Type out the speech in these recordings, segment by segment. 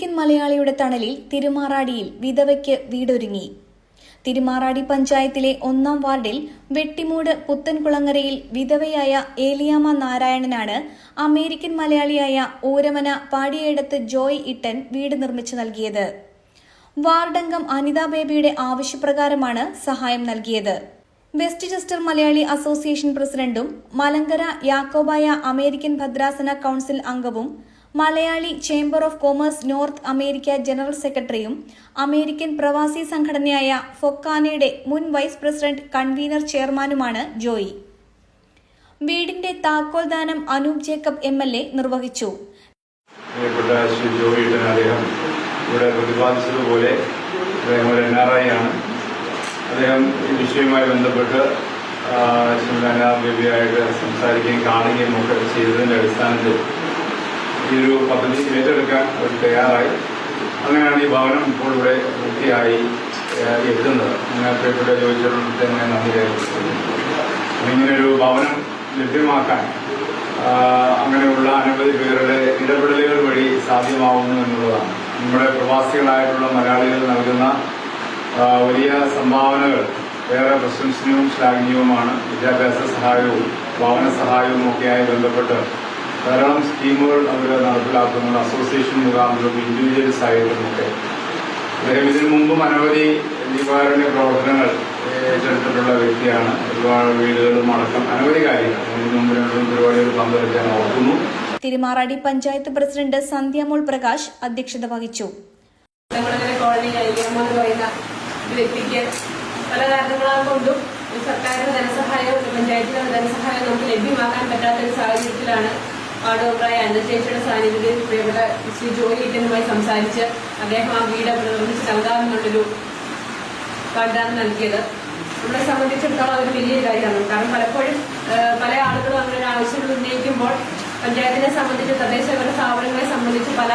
American മലയാളിയുടെ തണലിൽ തിരുമാറാടിയിൽ വിധവയ്ക്ക് വീടൊരുങ്ങി. തിരുമാറാടി പഞ്ചായത്തിലെ ഒന്നാം വാർഡിൽ വെട്ടിമൂട് പുത്തൻകുളങ്ങരയിൽ വിധവയായ ഏലിയാമ്മ നാരായണനാണ് അമേരിക്കൻ മലയാളിയായ ഓരമന പാടിയേടത്ത് ജോയ് ഇട്ടൻ വീട് നിർമ്മിച്ചു നൽകിയത്. വാർഡംഗം അനിതാ ബേബിയുടെ ആവശ്യപ്രകാരമാണ് സഹായം നൽകിയത്. വെസ്റ്റ് ചെസ്റ്റർ മലയാളി അസോസിയേഷൻ പ്രസിഡന്റും മലങ്കര യാക്കോബായ അമേരിക്കൻ ഭദ്രാസന കൌൺസിൽ അംഗവും Malayali chamber of commerce North America general സെക്രട്ടറിയും അമേരിക്കൻ പ്രവാസി സംഘടനയായ ഫൊക്കാനയുടെ മുൻ വൈസ് പ്രസിഡന്റ് കൺവീനർ ചെയർമാനുമാണ് ജോയി. വീടിന്റെ താക്കോൽ ദാനം Anoop Jacob M L A നിർവഹിച്ചു. അദ്ദേഹം ഈ ബന്ധപ്പെട്ട് സംസാരിക്കുകയും കാണുകയും ഒക്കെ ചെയ്തതിന്റെ അടിസ്ഥാനത്തിൽ ഈ ഒരു പദ്ധതി ഏറ്റെടുക്കാൻ അവർ തയ്യാറായി. അങ്ങനെയാണ് ഈ ഭവനം ഇപ്പോൾ ഇവിടെ പൂർത്തിയായി ആ, എത്തുന്നത് അങ്ങനെ പ്രിയപ്പെട്ട ചോദിച്ചിട്ടുണ്ട് തന്നെ നന്ദി ഇങ്ങനെയൊരു ഭവനം ലഭ്യമാക്കാൻ അങ്ങനെയുള്ള അനവധി പേരുടെ ഇടപെടലുകൾ വഴി സാധ്യമാവുന്നു എന്നുള്ളതാണ്. നമ്മുടെ പ്രവാസികളായിട്ടുള്ള മലയാളികൾ നൽകുന്ന വലിയ സംഭാവനകൾ ഏറെ പ്രശംസനീയവും ശ്ലാഘനീയവുമാണ്. വിദ്യാഭ്യാസ സഹായവും ഭവന സഹായവും ഒക്കെയായി ബന്ധപ്പെട്ട് ധാരാളം സ്കീമുകൾ അവർ നടപ്പിലാക്കുന്നുണ്ട്. അസോസിയേഷൻ മുഖാന്തരം ഇൻഡിവിജ്വൽസ് ആയിട്ടുമൊക്കെ അദ്ദേഹം ഇതിനു മുമ്പും അനവധി നിവാരണ പ്രവർത്തനങ്ങൾ ഏറ്റെടുത്തിട്ടുള്ള വ്യക്തിയാണ്. ഒരുപാട് വീടുകളും അടക്കം അനവധി കാര്യങ്ങൾ. ഇതിനു മുമ്പ് രണ്ടും പരിപാടികൾ പങ്കെടുക്കാൻ ഓർക്കുന്നു. തിരുമാറാടി പഞ്ചായത്ത് പ്രസിഡന്റ് സന്ധ്യമോൾ പ്രകാശ് അധ്യക്ഷത വഹിച്ചു. കോളനി എന്ന് പറയുന്ന വ്യക്തിക്ക് പല കാരണങ്ങളാൽ കൊണ്ടും സർക്കാരിന്റെ ധനസഹായം പഞ്ചായത്തിലെ ധനസഹായം നമുക്ക് ലഭ്യമാക്കാൻ പറ്റാത്ത ഒരു സാഹചര്യത്തിലാണ് വാർഡ് അന്നശേഷിയുടെ സാന്നിധ്യത്തിൽ പ്രിയപ്പെട്ട ശ്രീ ജോലി ഈറ്റനുമായി സംസാരിച്ച് അദ്ദേഹം ആ വീട് നിർമ്മിച്ച് നൽകാമെന്നുള്ളൊരു വാഗ്ദാനം നൽകിയത്. നമ്മളെ സംബന്ധിച്ചിടത്തോളം അതൊരു വലിയ കാര്യമാണ് കാരണം പലപ്പോഴും പല ആളുകളും അങ്ങനെ ആവശ്യങ്ങൾ ഉന്നയിക്കുമ്പോൾ പഞ്ചായത്തിനെ സംബന്ധിച്ച് തദ്ദേശഭരണ സ്ഥാപനങ്ങളെ സംബന്ധിച്ച് പല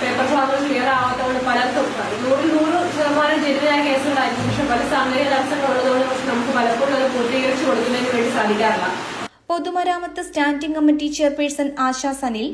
പേപ്പർ ഭാഗങ്ങൾ ക്ലിയർ ആവാത്തതുകൊണ്ട് പലർക്കും നൂറിൽ നൂറ് ശതമാനം ജനുവിനായ കേസുകളായിരിക്കും. പക്ഷെ പല സാങ്കേതിക തടസ്സങ്ങൾ ഉള്ളതുകൊണ്ട് പക്ഷെ നമുക്ക് പലപ്പോഴും അത് പൂർത്തീകരിച്ചു കൊടുക്കുന്നതിന് വേണ്ടി സാധിക്കാറില്ല. പൊതുമരാമത്ത് standing committee chairperson Asha Sanil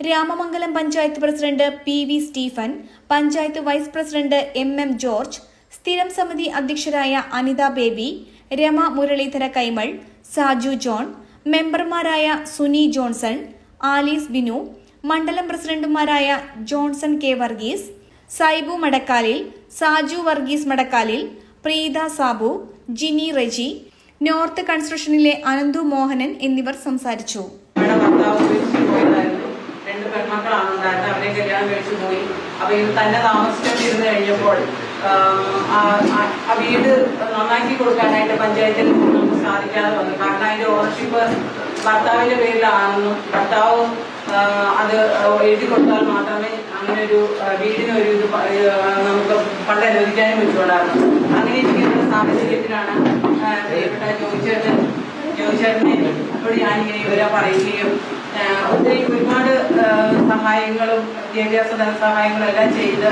Ramamangalam panchayat president P V Stephen panchayat vice president M M George സ്ഥിരം സമിതി അധ്യക്ഷരായ അനിത ബേബി രമ മുരളീധര കൈമൾ സാജു ജോൺ മെമ്പർമാരായ സുനി ജോൺസൺ ആലീസ് ബിനു മണ്ഡലം പ്രസിഡന്റുമാരായ Johnson K Varghese Saibu Madakkalil Saju Varghese Madakkalil Preetha Sabu Jini Reji north കൺസ്ട്രക്ഷനിലെ അനന്തു മോഹനൻ എന്നിവർ സംസാരിച്ചു. രണ്ട് അവരെ കല്യാണം കഴിച്ചു തന്നെ ആ- വീട് നന്നാക്കി കൊടുക്കാനായിട്ട് പഞ്ചായത്തിൽ നമുക്ക് സാധിക്കാതെ വന്നു. കാരണം അതിന്റെ ഓണർഷിപ്പ് ഭർത്താവിന്റെ പേരിലാണെന്നും ഭർത്താവ് അത് എഴുതി കൊടുത്താൽ മാത്രമേ അങ്ങനെ ഒരു വീടിനൊരു ഇത് നമുക്ക് പണ്ട് അനുവദിക്കാനും പറ്റുള്ളായിരുന്നു. അങ്ങനെ ഇരിക്കുന്ന സാഹചര്യത്തിലാണ് പ്രിയപ്പെട്ട ജോയിച്ചേട്ടൻ ജോയിച്ചേട്ടനെ അപ്പോൾ ഞാനിങ്ങനെ ഇവരെ പറയുകയും ഒത്തിരി ഒരുപാട് സഹായങ്ങളും വിദ്യാഭ്യാസ ധനസഹായങ്ങളും എല്ലാം ചെയ്ത്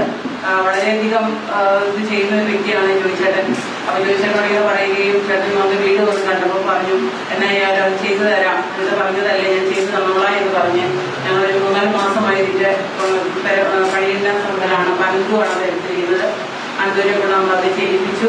വളരെയധികം ഇത് ചെയ്യുന്ന ഒരു വ്യക്തിയാണ് ജോയിച്ചേട്ടൻ. അപ്പൊ ജോയിച്ചേട്ടനോട് പറയുകയും ചേട്ടൻ നമുക്ക് വീട് കൊണ്ട് കണ്ടപ്പോൾ പറഞ്ഞു എന്നായാലും അത് ചെയ്തു തരാം. എന്ന് പറഞ്ഞതല്ലേ ഞാൻ ചെയ്തു തന്നോളാം എന്ന് പറഞ്ഞ് ഞങ്ങളൊരു മൂന്നാൽ മാസമായി ഇതിന്റെ കഴിയുന്ന സംഘടനയാണ് പങ്കുമാണ് അത് എടുത്തിരിക്കുന്നത് അതുവരെ കൂടെ നമ്മൾ അത് ചെയ്യിപ്പിച്ചു.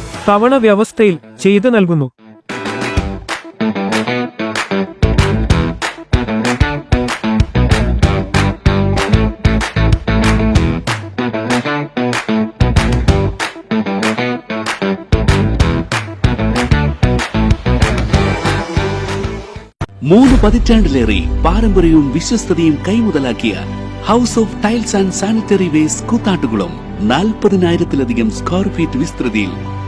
തവണ വ്യവസ്ഥയിൽ ചെയ്തു നൽകുന്നു. മൂന്ന് പതിറ്റാണ്ടിലേറെ പാരമ്പര്യവും വിശ്വസ്തതയും കൈമുതലാക്കിയ house of tiles and sanitary waste Koothattukulam നാൽപ്പതിനായിരത്തിലധികം സ്ക്വയർ ഫീറ്റ് വിസ്തൃതിയിൽ